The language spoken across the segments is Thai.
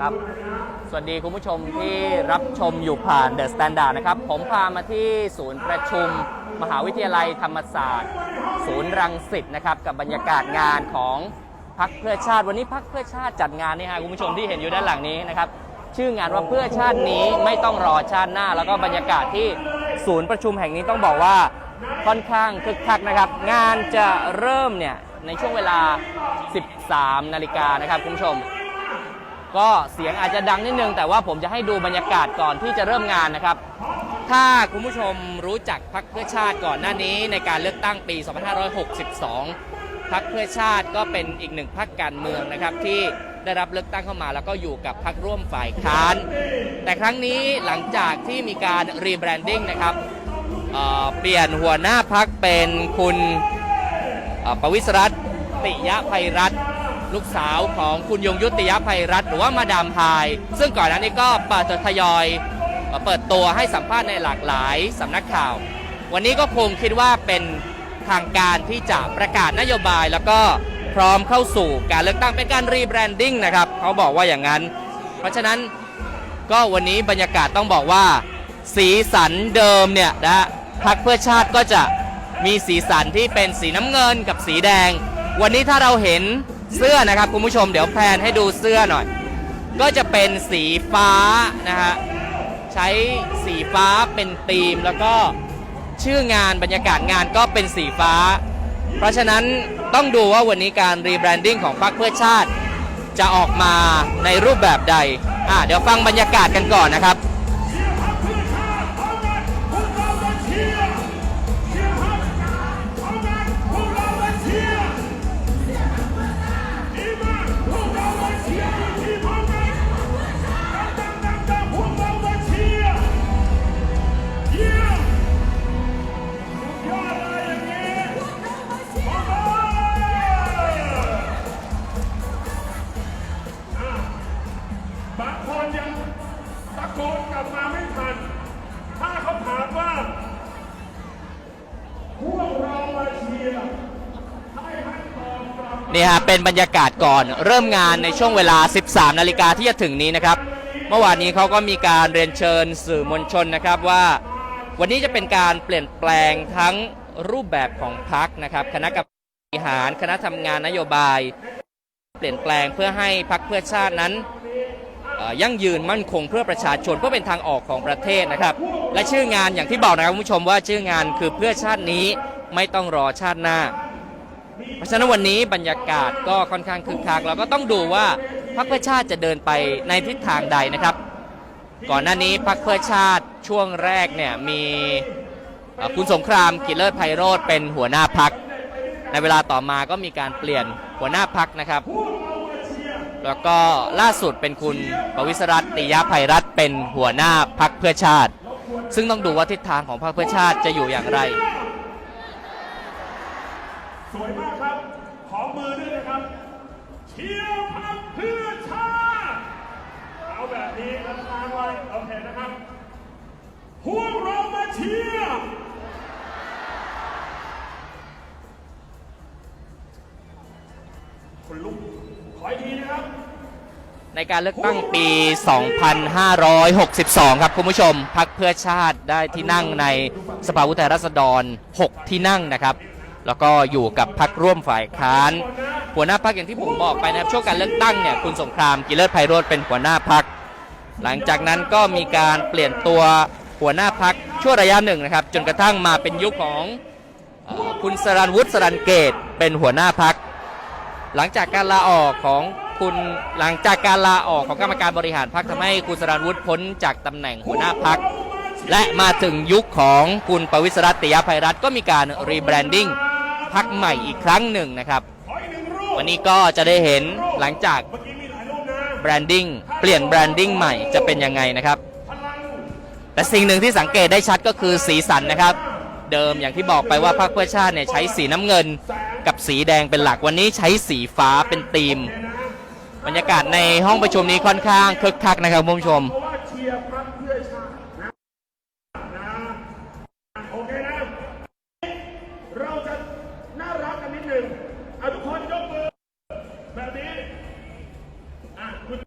ครับ สวัสดีคุณผู้ชมที่รับชมอยู่ผ่านเดอะสแตนดาร์ดนะครับ ผมพามาที่ศูนย์ประชุม มหาวิทยาลัยธรรมศาสตร์ ศูนย์รังสิตนะครับ กับบรรยากาศงานของพักเพื่อชาติ วันนี้พักเพื่อชาติจัดงานนี่ฮะคุณผู้ชมที่เห็นอยู่ด้านหลังนี้นะครับ ชื่องานว่าเพื่อชาตินี้ไม่ต้องรอชาติหน้า แล้วก็บรรยากาศที่ศูนย์ประชุมแห่งนี้ต้องบอกว่าค่อนข้างคึกคักนะครับ งานจะเริ่มเนี่ยในช่วงเวลา 13 นาฬิกานะครับคุณผู้ชม ก็เสียงอาจจะดังนิดนึง แต่ว่าผมจะให้ดูบรรยากาศก่อนที่จะเริ่มงานนะครับ ถ้าคุณผู้ชมรู้จักพรรคเพื่อชาติก่อนหน้านี้ในการเลือกตั้งปี 2562พรรคเพื่อชาติก็เป็นอีกหนึ่งพรรคการเมืองนะครับที่ได้รับเลือกตั้งเข้ามาแล้วก็อยู่กับพรรคร่วมฝ่ายค้าน แต่ครั้งนี้หลังจากที่มีการรีแบรนดิ้งนะครับเเปลี่ยนหัวหน้าพักเป็นคุณประวิศรัตน์ติยภัยรัตน์ ลูกสาวของคุณยงยุติยภัยรัตน์หรือว่ามาดามพาย ซึ่งก่อนหน้านี้ก็เปิดทยอยเอ่อเปิดตัวให้สัมภาษณ์ในหลากหลายสำนักข่าว วันนี้ก็คงคิดว่าเป็นทางการที่จะประกาศนโยบาย แล้วก็พร้อมเข้าสู่การเลือกตั้งเป็นการรีแบรนดิ้งนะครับ เขาบอกว่าอย่างนั้น เพราะฉะนั้นก็วันนี้บรรยากาศต้องบอกว่า สีสันเดิมเนี่ยนะพักเพื่อชาติก็จะมีสีสันที่เป็นสีน้ำเงินกับสีแดง วันนี้ถ้าเราเห็น เสื้อนะครับคุณผู้ชมเดี๋ยวแพลนให้ดูเสื้อหน่อย ก็จะเป็นสีฟ้านะฮะใช้สีฟ้าเป็นธีมแล้วก็ชื่องานบรรยากาศงานก็เป็นสีฟ้า เพราะฉะนั้นต้องดูว่าวันนี้การรีแบรนดิ้งของพรรคเพื่อชาติ จะออกมาในรูปแบบใดอะเดี๋ยวฟังบรรยากาศกันก่อนนะครับ นี่ฮะเป็นบรรยากาศก่อนเริ่มงานในช่วงเวลา 13 นาฬิกาที่จะถึงนี้นะครับ เมื่อวานนี้เขาก็มีการเรียนเชิญสื่อมวลชนนะครับว่า วันนี้จะเป็นการเปลี่ยนแปลงทั้งรูปแบบของพักนะครับ คณะกรรมการบริหารคณะทำงานนโยบาย เปลี่ยนแปลงเพื่อให้พักเพื่อชาตินั้นยั่งยืนมั่นคงเพื่อประชาชนเพื่อเป็นทางออกของประเทศนะครับ และชื่องานอย่างที่บอกนะครับคุณผู้ชมว่าชื่องานคือเพื่อชาตินี้ไม่ต้องรอชาติหน้าะฉะนั้นวันนี้บรรยากาศก็ค่อนข้างคึกคักเราก็ต้องดูว่าพรรคเพื่อชาติจะเดินไปในทิศทางใดนะครับ ก่อนหน้านี้พรรคเพื่อชาติช่วงแรกเนี่ยมีคุณสงครามกิเลศไพโรธเป็นหัวหน้าพัก ในเวลาต่อมาก็มีการเปลี่ยนหัวหน้าพักนะครับ แล้วก็ล่าสุดเป็นคุณปวิศรัตน์ติยภัยรัตเป็นหัวหน้าพักเพื่อชาติ ซึ่งต้องดูว่าทิศทางของพรรคเพื่อชาติจะอยู่อย่างไร สวยมากครับ ขอมือด้วย นะครับ เชียร์พักเพื่อชาติ เอาแบบนี้แล้วค้างไว้โอเคนะครับพวกเรามาเชียร์คนลุกขออีกทีนะครับ ในการเลือกตั้งปี 2562 ครับคุณผู้ชม พักเพื่อชาติได้ที่นั่งในสภาวุฒิราษฎร 6 ที่นั่งนะครับ แล้วก็อยู่กับพักร่วมฝ่ายค้าน หัวหน้าพักอย่างที่ผมบอกไปนะครับช่วงการเลือกตั้งเนี่ยคุณสงครามกิเลิศไพโรธเป็นหัวหน้าพัก หลังจากนั้นก็มีการเปลี่ยนตัวหัวหน้าพักชั่วระยะหนึ่งนะครับ จนกระทั่งมาเป็นยุคของออคุณสรันวุฒิสรันเกตเป็นหัวหน้าพัก หลังจากการลาออกของคุณหลังจากการลาออกของกรรมการบริหารพักทำให้คุณสรานวุฒิพ้นจากตำแหน่งหัวหน้าพักและมาถึงยุคของคุณประวิศรัตติยภัยรัตก็มีการรีแบรนดิ้ง พักใหม่อีกครั้งหนึ่งนะครับขออีกหนึ่งรูปวันนี้ก็จะได้เห็นหลังจากเมื่อกี้มีหลายรูปนะแบรนดิ้งเปลี่ยนแบรนดิ้งใหม่จะเป็นยังไงนะครับพลังแต่สิ่งหนึ่งที่สังเกตได้ชัดก็คือสีสันนะครับ เดิมอย่างที่บอกไปว่าพรรคเพื่อชาติเนี่ยใช้สีน้ำเงินกับสีแดงเป็นหลักวันนี้ใช้สีฟ้าเป็นธีม บรรยากาศในห้องประชุมนี้ค่อนข้างคึกคักนะครับคุณผู้ชม ทุกคนยกมือแบบนี้อะคุณ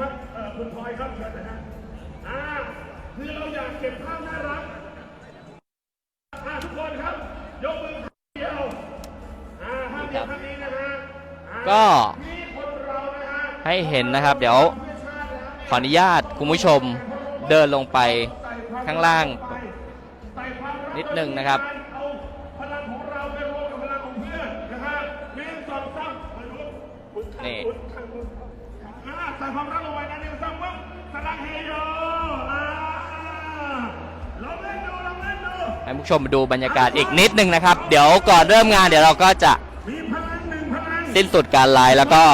ครับเอ่อคุณพลอยครับเชิญนะฮะอ่าคือเราอยากเก็บภาพน่ารักอ่าทุกคนครับ ยกมือเดียวอ่าภาพเดียวครั้งนี้นะฮะก็ให้เห็นนะครับ เดี๋ยวขออนุญาตคุณผู้ชมเดินลงไปข้างล่าง นิดหนึ่งนะครับ นี่คุณข้างคุณอ่าใส่ความรักลงไปนะหนึ่งสองสามสลังเฮโยอ่าลองเล่นดูลองเล่นดูให้ผู้ชมมาดูบรรยากาศอีกนิดนึงนะครับ เดี๋ยวก่อนเริ่มงานเดี๋ยวเราก็จะมีพลังหนึ่งพลังสิ้นสุดการไลฟ์แล้วก็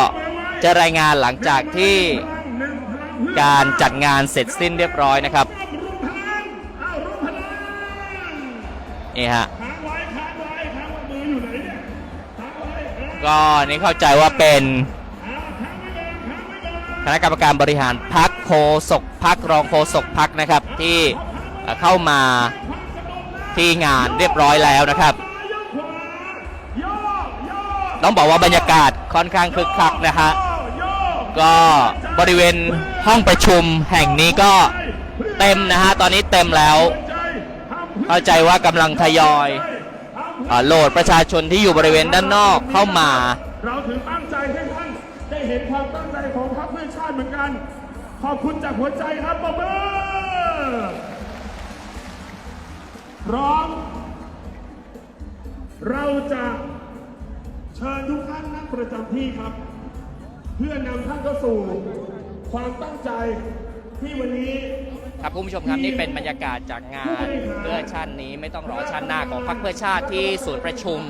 จะรายงานหลังจากที่พลังหนึ่งพลังเพื่อนการจัดงานเสร็จสิ้นเรียบร้อยนะครับรวมพลังอ้าวรวมพลังนี่ฮะค้างไว้ค้างไว้ค้างไว้มืออยู่ไหนเนี่ยค้างไว้เออก็นี่เข้าใจว่าเป็น คณะกรรมการบริหารพักโคศกพักรองโคศกพักนะครับที่เข้ามาที่งานเรียบร้อยแล้วนะครับ ต้องบอกว่าบรรยากาศค่อนข้างคึกคักนะฮะก็บริเวณห้องประชุมแห่งนี้ก็เต็มนะฮะตอนนี้เต็มแล้วเข้าใจว่ากำลังทยอยอโหลดประชาชนที่อยู่บริเวณด้านนอกเข้ามาเราถึงตั้งใจให้ ได้เห็นความตั้งใจของพรรคเพื่อชาติเหมือนกัน ขอบคุณจากหัวใจครับปรบมือพร้อม เราจะเชิญทุกท่านนั่งประจำที่ครับ เพื่อนำท่านเข้าสู่ ความตั้งใจที่วันนี้ครับผู้ชมครับนี่เป็นบรรยากาศจากงานเพื่อชาตินี้ไม่ต้องรอชาติหน้าของพรรคเพื่อชาติที่ศูนย์ประชุม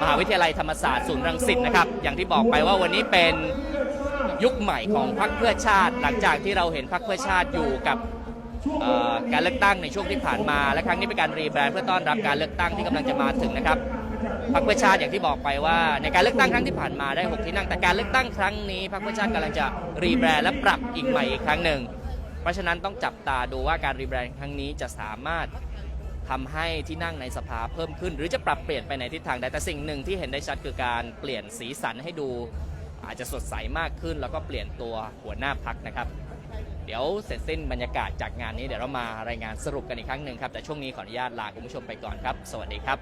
มหาวิทยาลัยธรรมศาสตร์ศูนย์รังสิตนะครับ อย่างที่บอกไปว่าวันนี้เป็นยุคใหม่ของพรรคเพื่อชาติ หลังจากที่เราเห็นพรรคเพื่อชาติอยู่กับการเลือกตั้งในช่วงที่ผ่านมา และครั้งนี้เป็นการรีแบรนด์เพื่อต้อนรับการเลือกตั้งที่กำลังจะมาถึงนะครับพรรคเพื่อชาติอย่างที่บอกไปว่า ในการเลือกตั้งครั้งที่ผ่านมาได้ 6 ที่นั่งแต่การเลือกตั้งครั้งนี้พรรคเพื่อชาติกำลังจะรีแบรนด์และปรับอีกใหม่อีกครั้งหนึ่ง เพราะฉะนั้นต้องจับตาดูว่าการรีแบรนด์ครั้งนี้จะสามารถ ทำให้ที่นั่งในสภาเพิ่มขึ้น หรือจะปรับเปลี่ยนไปในทิศทางใดแต่สิ่งหนึ่งที่เห็นได้ชัดคือการเปลี่ยนสีสันให้ดู อาจจะสดใสมากขึ้น แล้วก็เปลี่ยนตัวหัวหน้าพักนะครับ เดี๋ยวเสร็จสิ้นบรรยากาศจากงานนี้เดี๋ยวเรามารายงานสรุปกันอีกครั้งหนึ่งครับแต่ช่วงนี้ขออนุญาตลาคุณผู้ชมไปก่อนครับ สวัสดีครับ